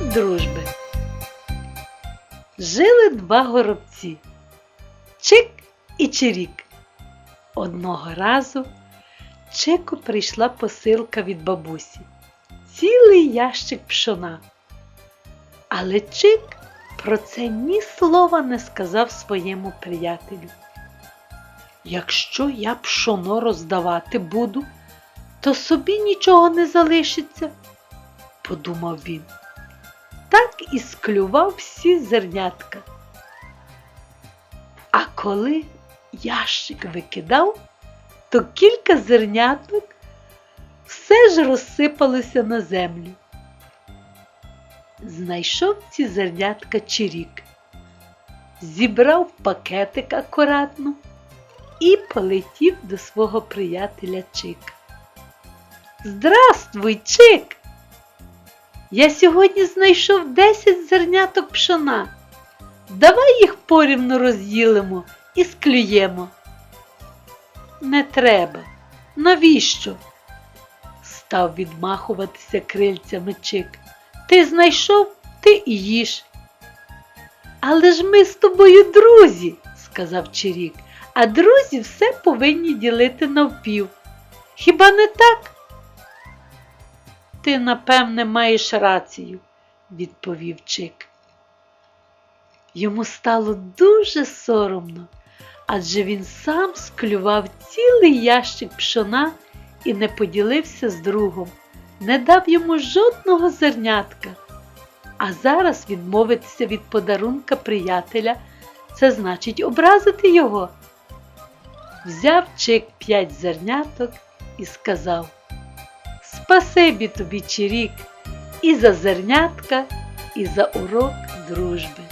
дружби. Жили два горобці Чик і Чирік. Одного разу Чику прийшла посилка від бабусі. Цілий ящик пшона. Але Чик про це ні слова не сказав своєму приятелю. Якщо я пшоно роздавати буду, то собі нічого не залишиться, подумав він. Так і склював всі зернятка. А коли ящик викидав, то кілька зерняток все ж розсипалося на землю. Знайшов ці зернятка чирік, зібрав пакетик акуратно і полетів до свого приятеля Чика. Здравствуй, Чик! Я сьогодні знайшов 10 зерняток пшона. Давай їх порівну розділимо і склюємо. Не треба. Навіщо? Став відмахуватися крильцями Чик. Ти знайшов, ти і їж. Але ж ми з тобою друзі, сказав Чирік, а друзі все повинні ділити навпів. Хіба не так? Ти, напевне, маєш рацію, відповів Чик. Йому стало дуже соромно, адже він сам склював цілий ящик пшона і не поділився з другом, не дав йому жодного зернятка. А зараз відмовитися від подарунка приятеля це значить образити його. Взяв Чик п'ять зерняток і сказав Спасибі тобі, Чирік, і за зернятка, і за урок дружби.